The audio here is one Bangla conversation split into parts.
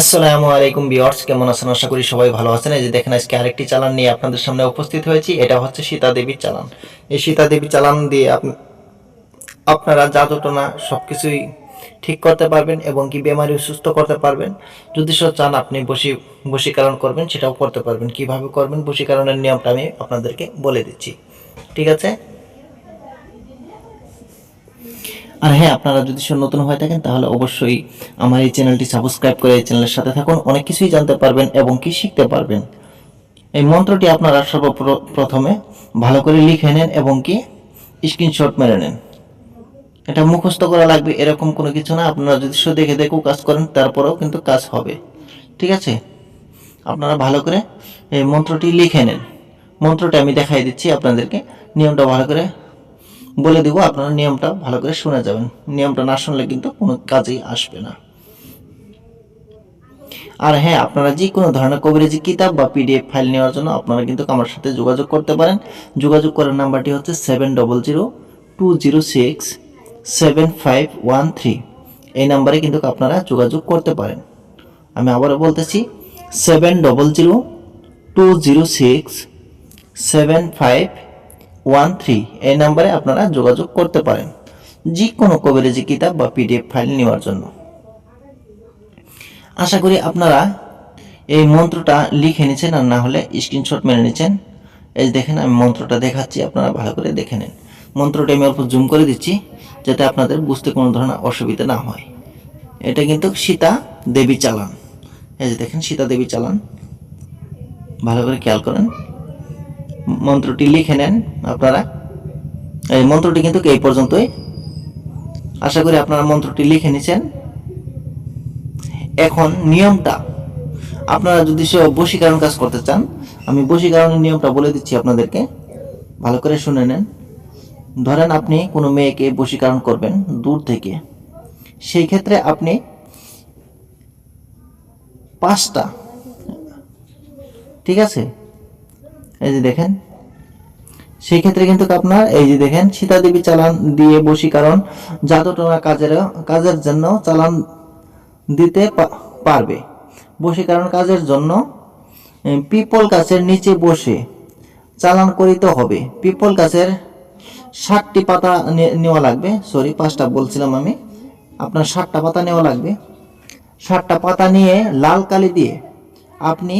আসসালামু আলাইকুম বিয়ার্স কেমন আছেন? আশা করি সবাই ভালো আছেন। এই যে দেখেন, আজকে আরেকটি চালান নিয়ে আপনাদের সামনে উপস্থিত হয়েছি। এটা হচ্ছে সীতা দেবীর চালান। এই সীতা দেবীর চালান দিয়ে আপ- আপনারা জাদুটনা সব কিছুই ঠিক করতে পারবেন এবং কি বেমারি সুস্থ করতে পারবেন। যদি সব চান, আপনি বসি, বশীকরণ করবেন, সেটাও করতে পারবেন। কীভাবে করবেন, বশীকরণের নিয়মটা আমি আপনাদেরকে বলে দিচ্ছি। ঠিক আছে? আর হ্যাঁ আপনারা যদি নতুন হয়ে থাকেন, তাহলে অবশ্যই আমার এই চ্যানেলটি সাবস্ক্রাইব করে এই চ্যানেলের সাথে থাকুন। অনেক কিছুই জানতে পারবেন এবং কি শিখতে পারবেন। এই মন্ত্রটি আপনারা সর্বপ্রথমে ভালো করে লিখে নেন এবং কি স্ক্রিনশট মেরে নেন। এটা মুখস্থ করা লাগবে, এরকম কোনো কিছু না। আপনারা যদি দেখে দেখেও কাজ করেন, তারপরেও কিন্তু কাজ হবে। ঠিক আছে? আপনারা ভালো করে এই মন্ত্রটি লিখে নেন। মন্ত্রটা আমি দেখাই দিচ্ছি আপনাদেরকে। নিয়মটা ভালো করে বলে দেবো, আপনারা নিয়মটা ভালো করে শুনে যাবেন। নিয়মটা না শুনলে কিন্তু কোনো কাজেই আসবে না। আর হ্যাঁ আপনারা যে কোনো ধরনের কবিরাজি কিতাব বা পিডিএফ ফাইল নেওয়ার জন্য আপনারা কিন্তু আমার সাথে যোগাযোগ করতে পারেন। যোগাযোগ করার নাম্বারটি হচ্ছে seven double zero two zero six seven five one three এই নাম্বারে কিন্তু আপনারা যোগাযোগ করতে পারেন। আমি আবারও বলতেছি seven double zero two zero six seven five one three এই নাম্বারে আপনারা যোগাযোগ করতে পারেন। যে কোনো কবিরাজি কিতাব বা পিডিএফ ফাইল নেওয়ার জন্য। আশা করি আপনারা এই মন্ত্রটা লিখে নিচ্ছেন আর না হলে স্ক্রিনশট মেরে নিচ্ছেন এই দেখেন, আমি মন্ত্রটা দেখাচ্ছি, আপনারা ভালো করে দেখে নেন। মন্ত্রটা আমি অল্প জুম করে দিচ্ছি, যাতে আপনাদের বুঝতে কোনো ধরনের অসুবিধা না হয়। এটা কিন্তু সীতা দেবী চালান। এই যে দেখেন, সীতা দেবী চালান। ভালো করে খেয়াল করেন। মন্ত্রটি লিখে নেন আপনারা। এই মন্ত্রটি কিন্তু এই পর্যন্তই। আশা করি আপনারা মন্ত্রটি লিখে নিছেন। এখন নিয়মটা। আপনারা যদি সে বশীকরণ কাজ করতে চান, আমি বশীকরণের নিয়মটা বলে দিচ্ছি আপনাদেরকে। ভালো করে শুনে নেন। ধরেন আপনি কোনো মেয়েকে বশীকরণ করবেন দূর থেকে। সেই ক্ষেত্রে আপনি পাঁচটা, ঠিক আছে? এই যে দেখেন সেই ক্ষেত্রে কিন্তু আপনার এই যে দেখেন সীতা দেবী চালান দিয়ে বসি বশীকরণ জাদুটনা কাজের কাজের জন্য চালান দিতে পারবে। বশীকরণ কাজের জন্য পিপল গাছের নিচে বসে চালান করিতে হবে। পিপল গাছের ষাটটি পাতা নেওয়া লাগবে। সরি, পাঁচটা বলছিলাম আমি। আপনার ষাটটা পাতা নেওয়া লাগবে। ষাটটা পাতা নিয়ে লাল কালি দিয়ে আপনি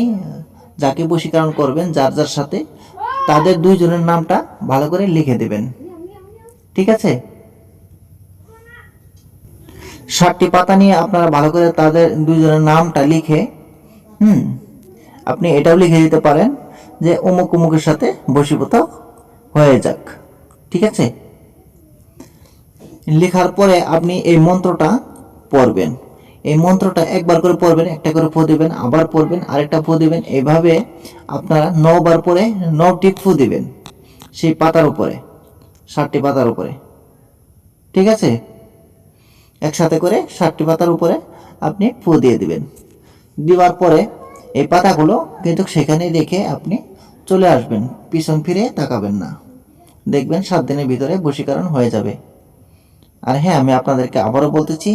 যাকে বশীকরণ করবেন, যার যার সাথে তাদের দুইজনের নামটা ভালো করে লিখে দেবেন। ঠিক আছে? ষাটটি পাতা নিয়ে আপনারা ভালো করে তাদের দুইজনের নামটা লিখে, হুম, আপনি এটাও লিখে দিতে পারেন যে অমুক অমুকের সাথে বশীভূত হয়ে যাক। ঠিক আছে? লেখার পরে আপনি এই মন্ত্রটা পড়বেন। এই মন্ত্রটা একবার করে পড়বেন, একটা করে ফু দিবেন, আবার পড়বেন, আরেকটা ফু দিবেন। এভাবে আপনারা নবার পরে নটি ফু দিবেন সেই পাতার উপরে ষাটটি পাতার উপরে। ঠিক আছে? একসাথে করে ষাটটি পাতার উপরে আপনি ফু দিয়ে দিবেন। দেওয়ার পরে এই পাতাগুলো কিন্তু সেখানে রেখে আপনি চলে আসবেন, পিছন ফিরে তাকাবেন না। দেখবেন সাত দিনের ভিতরে বশীকরণ হয়ে যাবে। আর হ্যাঁ আমি আপনাদেরকে আবারও বলতেছি,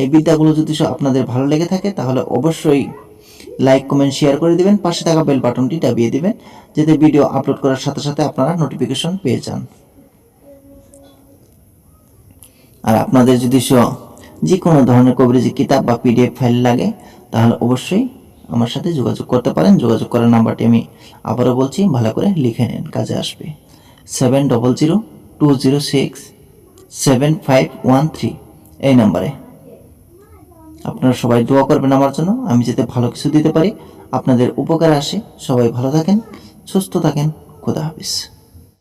এই বিদ্যাগুলো যদি আপনাদের ভালো লেগে থাকে, তাহলে অবশ্যই লাইক কমেন্ট শেয়ার করে দিবেন, পাশে থাকা বেল বাটনটি দাবিয়ে দিবেন, যাতে ভিডিও আপলোড করার সাথে সাথে আপনারা নোটিফিকেশন পেয়ে যান। আর আপনাদের যদি যে কোনো ধরনের কভারেজ কিতাব বা পিডিএফ ফাইল লাগে, তাহলে অবশ্যই আমার সাথে যোগাযোগ করতে পারেন। যোগাযোগ করার নাম্বারটি আমি আবারও বলছি, ভালো করে লিখে নেন, কাজে আসবে। Seven double zero two zero six seven five one three এই নাম্বারে। আপনারা সবাই দোয়া করবেন আমার জন্য, আমি যাতে ভালো কিছু দিতে পারি। আপনাদের উপকার আসে। সবাই ভালো থাকেন, সুস্থ থাকেন। খোদা হাফিজ।